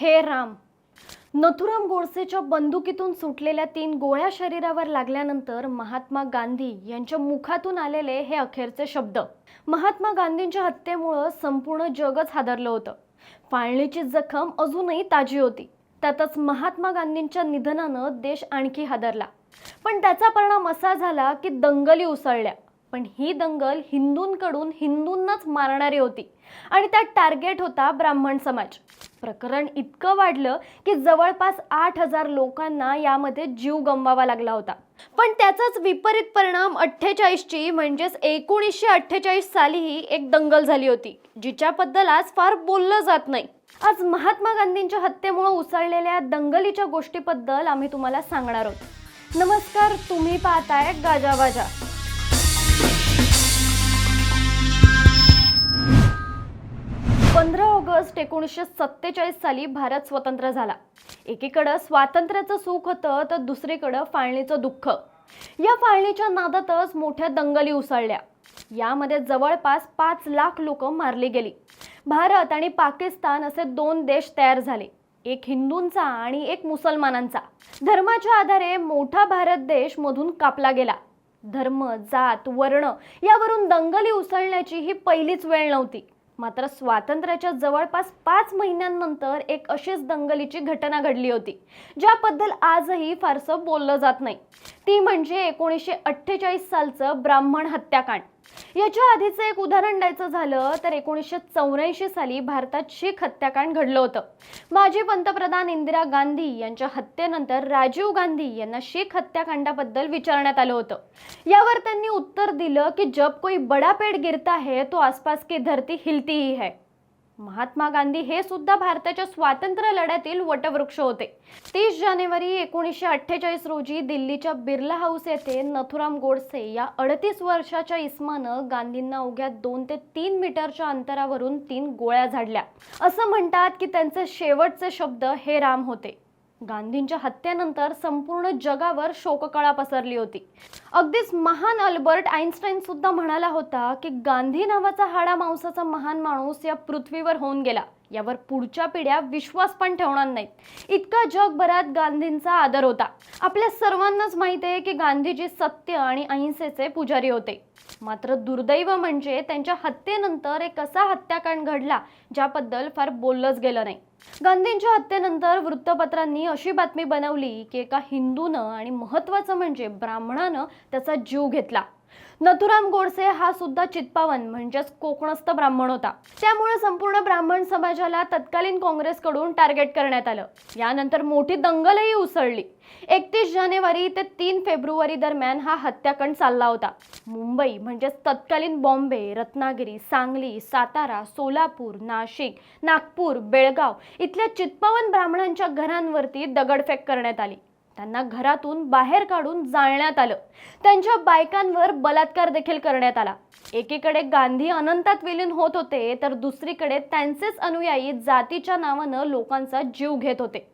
हे राम. नथुराम गोडसेच्या बंदुकीतून सुटलेल्या तीन गोळ्या शरीरावर लागल्यानंतर महात्मा गांधी यांच्या मुखातून आलेले हे अखेरचे शब्द. महात्मा गांधींच्या हत्येमुळं संपूर्ण जगच हादरलं होतं. फाळणीची जखम अजूनही ताजी होती. त्यातच महात्मा गांधींच्या निधनानं देश आणखी हादरला. पण त्याचा परिणाम असा झाला की दंगली उसळल्या. पण ही दंगल हिंदूंकडून हिंदूंनाच मारणारी होती आणि त्यात टार्गेट होता ब्राह्मण समाज. प्रकरण इतकं वाढलं की जवळपास आठ हजार लोकांना यामध्ये जीव गमवावा लागला होता. पण त्याचाच विपरीत परिणाम अठ्ठेचाळीसची म्हणजेच एकोणीसशे अठ्ठेचाळीस सालीही एक दंगल झाली होती जिच्याबद्दल आज फार बोललं जात नाही. आज महात्मा गांधींच्या हत्येमुळे उसळलेल्या दंगलीच्या गोष्टीबद्दल आम्ही तुम्हाला सांगणार आहोत. नमस्कार तुम्ही पाहताय गाजावाजा पंधरा ऑगस्ट एकोणीसशे सत्तेचाळीस साली भारत स्वतंत्र झाला. एकीकडं स्वातंत्र्याचं सुख होतं तर दुसरीकडं फाळणीचं दुःख. या फाळणीच्या नादातच मोठ्या दंगली उसळल्या. यामध्ये जवळपास पाच लाख लोक मारली गेली. भारत आणि पाकिस्तान असे दोन देश तयार झाले. एक हिंदूंचा आणि एक मुसलमानांचा. धर्माच्या आधारे मोठा भारत देश मधून कापला गेला. धर्म जात वर्ण यावरून दंगली उसळण्याची ही पहिलीच वेळ नव्हती. मात्र स्वातंत्र्याच्या जवळपास पाच महिन्यांनंतर एक अशीच दंगलीची घटना घडली होती ज्याबद्दल आजही फारसं बोललं जात नाही. ती म्हणजे एकोणीसशे अठ्ठेचाळीस सालचं ब्राह्मण हत्याकांड. याच्या आधीचं एक उदाहरण द्यायचं झालं तर एकोणीसशे चौऱ्याऐंशी साली भारतात शीख हत्याकांड घडलं होतं. माजी पंतप्रधान इंदिरा गांधी यांच्या हत्येनंतर राजीव गांधी यांना शीख हत्याकांडाबद्दल विचारण्यात आलं होतं. यावर त्यांनी उत्तर दिलं की जब कोई बडा पेड़ गिरता है तो आसपास की धरती हिलती ही है. महात्मा गांधी हे सुद्धा भारताच्या स्वातंत्र्य लढ्यातील वटवृक्ष होते. तीस जानेवारी एकोणीसशे अठ्ठेचाळीस रोजी दिल्लीच्या बिर्ला हाऊस येथे नथुराम गोडसे या अडतीस वर्षाच्या इस्मानं गांधींना अवघ्या दोन ते तीन मीटरच्या अंतरावरून तीन गोळ्या झाडल्या. असं म्हणतात की त्यांचे शेवटचे शब्द हे राम होते. गांधींच्या हत्येनंतर संपूर्ण जगावर शोककळा पसरली होती. अगदीच महान अल्बर्ट आईन्स्टाईन सुद्धा म्हणाला होता की गांधी नावाचा हाडा मांसाचा महान माणूस या पृथ्वीवर होऊन गेला. यावर पुढच्या पिढ्या विश्वास पण ठेवणार नाहीत. इतका जगभरात गांधींचा आदर होता. आपल्या सर्वांनाच माहिती आहे की गांधीजी सत्य आणि अहिंसेचे पुजारी होते. मात्र दुर्दैव म्हणजे त्यांच्या हत्येनंतर एक असा हत्याकांड घडला ज्याबद्दल फार बोललंच गेलं नाही. गांधींच्या हत्येनंतर वृत्तपत्रांनी अशी बातमी बनवली की एका हिंदूनं आणि महत्त्वाचं म्हणजे ब्राह्मणानं त्याचा जीव घेतला. नथुराम गोडसे हा सुद्धा चित्पावन म्हणजेच कोकणस्थ ब्राह्मण होता. त्यामुळे संपूर्ण ब्राह्मण समाजाला तत्कालीन काँग्रेसकडून टार्गेट करण्यात आलं. यानंतर मोठी दंगलही उसळली. एकतीस जानेवारी ते तीन फेब्रुवारी दरम्यान हा हत्याकांड चालला होता. मुंबई म्हणजेच तत्कालीन बॉम्बे रत्नागिरी सांगली सातारा सोलापूर नाशिक नागपूर बेळगाव इथल्या चित्पावन ब्राह्मणांच्या घरांवरती दगडफेक करण्यात आली. त्यांना घरातून बाहेर काढून जाळण्यात आलं. त्यांच्या बायकांवर बलात्कार देखील करण्यात आला. एकीकडे गांधी अनंतात विलीन होत होते तर दुसरीकडे त्यांचेच अनुयायी जातीच्या नावानं लोकांचा जीव घेत होते.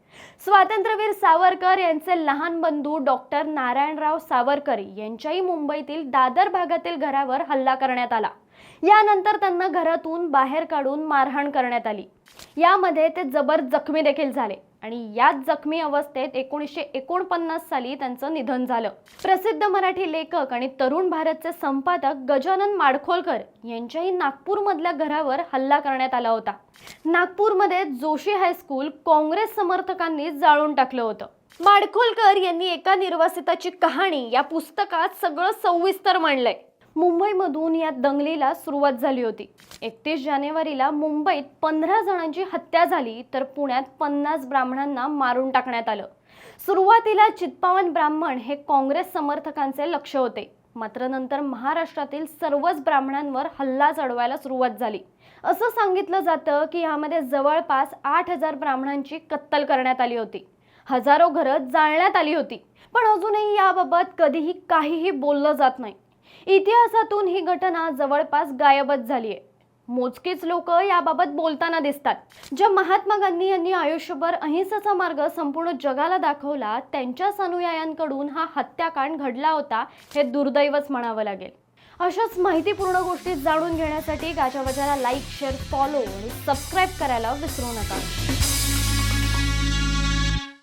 स्वातंत्र्यवीर सावरकर यांचे लहान बंधू डॉक्टर नारायणराव सावरकर यांच्याही मुंबईतील दादर भागातील घरावर हल्ला करण्यात आला. यानंतर त्यांना घरातून बाहेर काढून मारहाण करण्यात आली. यामध्ये ते जबर जखमी देखील झाले आणि याच जखमी अवस्थेत एकोणीसशे एकोणपन्नास साली त्यांचं निधन झालं. प्रसिद्ध मराठी लेखक आणि तरुण भारतचे संपादक गजानन माडखोलकर यांच्याही नागपूरमधल्या घरावर हल्ला करण्यात आला होता. नागपूरमध्ये जोशी हायस्कूल काँग्रेस समर्थकांनी जाळून टाकलं होतं. माडखोलकर यांनी एका निर्वासिताची कहाणी या पुस्तकात सगळं सविस्तर मांडलंय. मुंबईमधून या दंगलीला सुरुवात झाली होती. एकतीस जानेवारीला मुंबईत पंधरा जणांची हत्या झाली तर पुण्यात पन्नास ब्राह्मणांना मारून टाकण्यात आलं. सुरुवातीला चित्पावन ब्राह्मण हे काँग्रेस समर्थकांचे लक्ष होते. मात्र नंतर महाराष्ट्रातील सर्वच ब्राह्मणांवर हल्ला चढवायला सुरुवात झाली. असं सांगितलं जातं की यामध्ये जवळपास आठ हजार ब्राह्मणांची कत्तल करण्यात आली होती. हजारो घरं जाळण्यात आली होती. पण अजूनही याबाबत कधीही काहीही बोललं जात नाही. इतिहासातून ही घटना जवळपास गायबच झाली आहे. मोजकीच लोक याबाबत बोलताना दिसतात. ज्या महात्मा गांधी यांनी आयुष्यभर अहिंसेचा मार्ग संपूर्ण जगाला दाखवला त्यांच्याच अनुयायांकडून हा हत्याकांड घडला होता हे दुर्दैवच म्हणावं लागेल. अशाच माहितीपूर्ण गोष्टी जाणून घेण्यासाठी गाजावाजाला लाईक शेअर फॉलो आणि सबस्क्राईब करायला विसरू नका.